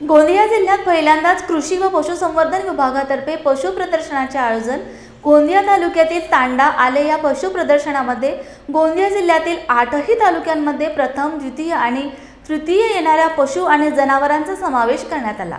गोंदिया जिल्ह्यात पहिल्यांदाच कृषी व पशुसंवर्धन विभागातर्फे पशु प्रदर्शनाचे आयोजन गोंदिया तालुक्यातील तांडा आले या पशु प्रदर्शनामध्ये गोंदिया जिल्ह्यातील आठही तालुक्यांमध्ये प्रथम द्वितीय आणि तृतीय येणाऱ्या पशु आणि जनावरांचा समावेश करण्यात आला.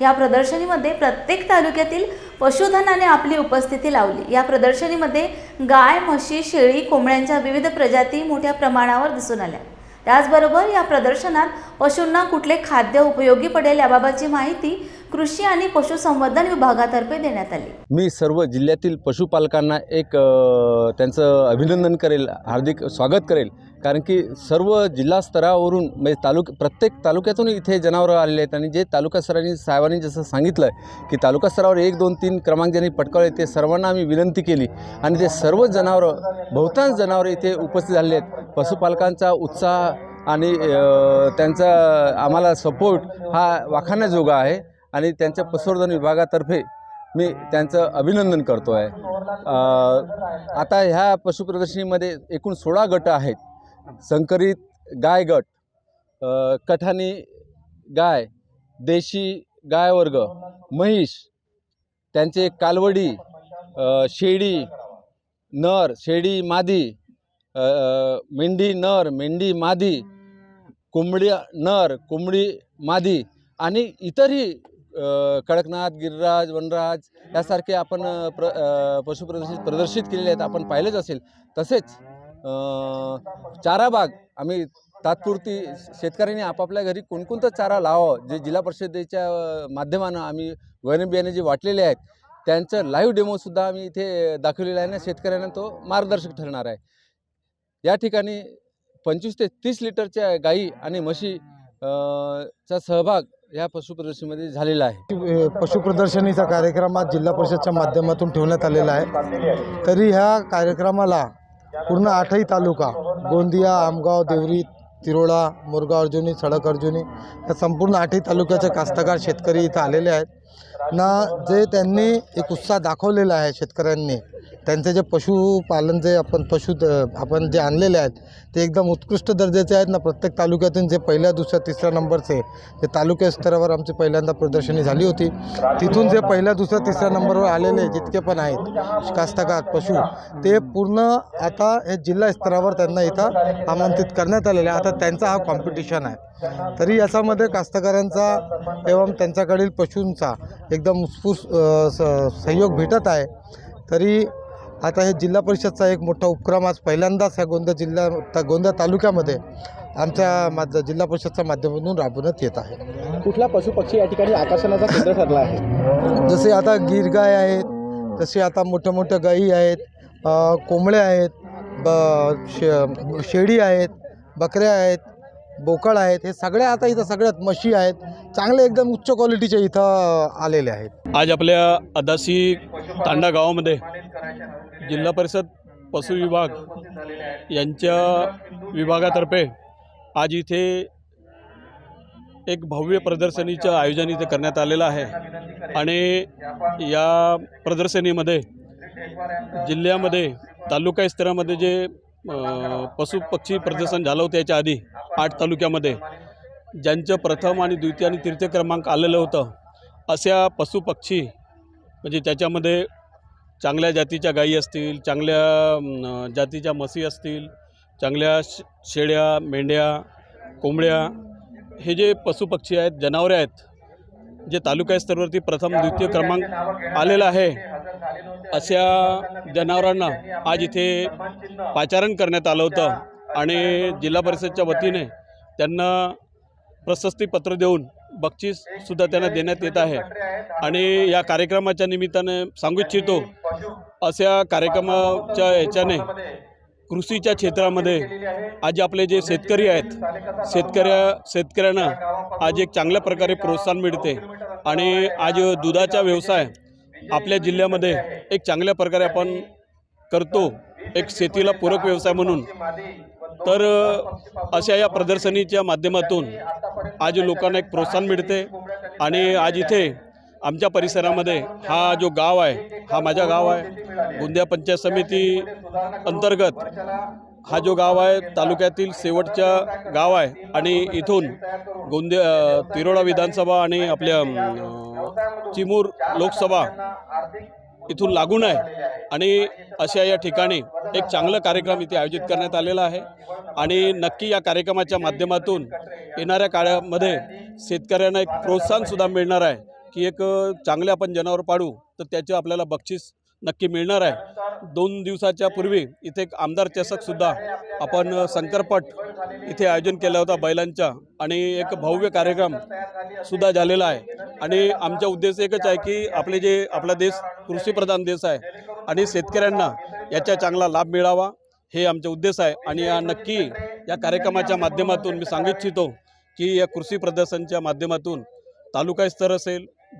या प्रदर्शनीमध्ये प्रत्येक तालुक्यातील पशुधनाने आपली उपस्थिती लावली. या प्रदर्शनीमध्ये गाय म्हशी शेळी कोंबड्यांच्या विविध प्रजाती मोठ्या प्रमाणावर दिसून आल्या. त्याचबरोबर या प्रदर्शनात पशूंना कुठले खाद्य उपयोगी पडेल याबाबतची माहिती कृषी आणि पशुसंवर्धन विभागातर्फे देण्यात आली. मी सर्व जिल्ह्यातील पशुपालकांना एक त्यांचं अभिनंदन करेल हार्दिक स्वागत करेल. कारण की सर्व जिल्हा स्तरावरून म्हणजे तालुक प्रत्येक तालुक्यातून इथे जनावरं आलेले आहेत आणि जे तालुका स्तरांनी साहेबांनी जसं सांगितलं आहे की तालुका स्तरावर एक दोन तीन क्रमांक ज्यांनी पटकावले ते सर्वांना आम्ही विनंती केली. आणि ते सर्व जनावरं बहुतांश जनावरं इथे उपस्थित झालेली आहेत. पशुपालकांचा उत्साह आणि त्यांचा आम्हाला सपोर्ट हा वाखाण्याजोगा आहे. आणि त्यांच्या पशुवर्धन विभागातर्फे मी त्यांचं अभिनंदन करतो आहे आता ह्या पशुप्रदर्शनीमध्ये एकूण सोळा गट आहेत. संकरित गाय गट कठानी कठाणी गाय देशी गाय वर्ग म्हैस त्यांचे कालवडी शेळी नर शेळी मादी मेंढी नर मेंढी मादी कोंबडी नर कोंबडी मादी आणि इतरही कडकनाथ गिरिराज वनराज यासारखे आपण प्र पशुप्रदर्शित प्रदर्शित केलेले आहेत आपण पाहिलेच असेल. तसेच चारा बाग. आम्ही तात्पुरती शेतकऱ्यांनी आपापल्या घरी कोणकोणतं चारा लावावं जे जिल्हा परिषदेच्या माध्यमानं आम्ही वैरण बियाणे जे वाटलेले आहेत त्यांचं लाईव्ह डेमोसुद्धा आम्ही इथे दाखवलेला आहे ना शेतकऱ्यांना तो मार्गदर्शक ठरणार आहे. या ठिकाणी पंचवीस ते तीस लिटरच्या गाई आणि म्हशी चा सहभाग या पशुप्रदर्शनीमध्ये झालेला आहे. पशुप्रदर्शनीचा कार्यक्रम आज जिल्हा परिषदच्या माध्यमातून ठेवण्यात आलेला आहे. तरी ह्या कार्यक्रमाला पूर्ण आठही तालुका गोंदिया आमगाव देवरी तिरोळा मोरगाव अर्जुनी सडक अर्जुनी या संपूर्ण आठही तालुक्याचे कास्तकार शेतकरी इथं आलेले आहेत. ना जे त्यांनी एक उत्साह दाखवलेला आहे शेतकऱ्यांनी त्यांचं जे पशुपालन जे आपण पशु आपण जे आणलेले आहेत ते एकदम उत्कृष्ट दर्जाचे आहेत ना. प्रत्येक तालुक्यातून जे पहिल्या दुसऱ्या तिसऱ्या नंबरचे जे तालुक्या स्तरावर आमची पहिल्यांदा प्रदर्शनी झाली होती तिथून जे पहिल्या दुसऱ्या तिसऱ्या नंबरवर आलेले जितके पण आहेत कास्तकार पशु ते पूर्ण आता हे जिल्हा स्तरावर त्यांना इथं आमंत्रित करण्यात आलेले आहे आता त्यांचा हा कॉम्पिटिशन आहे. तरी याच्यामध्ये कास्तकारांचा एवं त्यांच्याकडील पशूंचा एकदम उत्स्फूर्त स- सहयोग भेटत आहे. तरी आता हे जिल्हा परिषदचा एक मोठा उपक्रम आज पहिल्यांदाच ह्या गोंदिया जिल्हा ता- गोंदिया तालुक्यामध्ये आमच्या माध्य जिल्हा परिषदच्या माध्यमातून राबवण्यात येत आहे. कुठला पशुपक्षी या ठिकाणी आकर्षणाचा केंद्र ठरला आहे? जसे आता गिर गाय आहेत तसे आता मोठ्या मोठ्या गायी आहेत कोंबड्या आहेत ब शे शेळी आहेत बकऱ्या आहेत बोकड आहेत हे सगळ्या आता इथं सगळ्यात म्हशी आहेत चांगले एकदम उच्च क्वालिटीचे इथं आलेले आहेत. आज आपल्या अदासी तांडा गावामध्ये जिल्हा परिषद पशु विभाग यांच्या विभागातर्फे आज इथे एक भव्य प्रदर्शनीचं आयोजन इथे करण्यात आलेलं आहे. आणि या प्रदर्शनीमध्ये जिल्ह्यामध्ये तालुका स्तरामध्ये जे पशुपक्षी पशु पक्षी प्रदर्शन झालं होतं याच्या आधी आठ तालुक्यामध्ये ज्यांचं प्रथम आणि द्वितीय आणि तृतीय क्रमांक आलेलं होतं अशा पशुपक्षी म्हणजे त्याच्यामध्ये चांगल्या जातीच्या गायी असतील चांगल्या जातीच्या म्हशी असतील चांगल्या शेळ्या मेंढ्या कोंबड्या हे जे पशुपक्षी आहेत जनावरे आहेत जे तालुका स्तरावरती प्रथम द्वितीय क्रमांक आलेला आहे अशा जनावरांना आज इथे पाचारण करण्यात आलं होतं आणि जिल्हा परिषदच्या वतीने त्यांना प्रशस्तीपत्र देऊन बक्षीससुद्धा त्यांना देण्यात येत आहे. आणि या कार्यक्रमाच्या निमित्ताने सांगू इच्छितो अशा कार्यक्रमाच्या याच्याने कृषीच्या क्षेत्रामध्ये आज आपले जे शेतकरी आहेत शेतकऱ्या शेतकऱ्यांना आज एक चांगल्या प्रकारे प्रोत्साहन मिळते आणि आज दुधाचा व्यवसाय आपल्या जिल्ह्यामध्ये एक चांगल्या प्रकारे आपण करतो एक शेतीला पूरक व्यवसाय म्हणून. तर अशा या प्रदर्शनीच्या माध्यमातून आज लोकांना एक प्रोत्साहन मिळते आणि आज इथे आमच्या परिसरामध्ये हा जो गाव आहे हा माझा गाव आहे. गोंदिया पंचायत समिती अंतर्गत हा जो गाव आहे तालुक्यातील शेवटच्या गाव आहे. आणि इथून गोंदिया तिरोडा विधानसभा आणि आपल्या चिमूर लोकसभा इथून लागून आहे. आणि अशा या ठिकाणी एक चांगला कार्यक्रम इथे आयोजित करण्यात आलेला आहे. आणि नक्की या कार्यक्रमाच्या माध्यमातून येणाऱ्या काळामध्ये शेतकऱ्यांना एक प्रोत्साहनसुद्धा मिळणार आहे. की एक चांगले आपण जनावर पाडू तर त्याचे आपल्याला बक्षीस नक्की मिळणार आहे. दोन दिवसाच्या पूर्वी इथे एक आमदार चषकसुद्धा आपण संकरपट शंकरपट इथे आयोजन केला होता बैलांचा आणि एक भव्य कार्यक्रम सुद्धा झालेला आहे. आणि आमचा उद्देश एकच आहे की आपले जे आपला देश कृषीप्रधान देश आहे आणि शेतकऱ्यांना याचा चांगला लाभ मिळावा हे आमचा उद्देश आहे. आणि या नक्की या कार्यक्रमाच्या माध्यमातून मी सांगू इच्छितो की या कृषी प्रदर्शनच्या माध्यमातून तालुका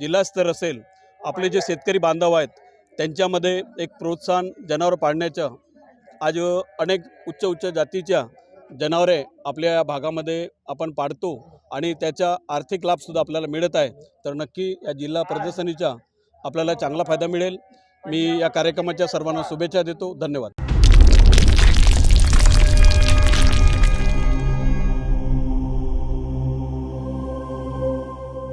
जिल्हास्तर असेल असेल आपले जे शेतकरी बांधव आहेत त्यांच्यामध्ये एक प्रोत्साहन जनावर पाळण्याचं आज अनेक उच्च उच्च जातीच्या जनावरे आपल्या या भागामध्ये आपण पाडतो आणि त्याचा आर्थिक लाभसुद्धा आपल्याला मिळत आहे. तर नक्की या जिल्हा प्रदर्शनीचा आपल्याला चांगला फायदा मिळेल. मी या कार्यक्रमाच्या सर्वांना शुभेच्छा देतो. धन्यवाद.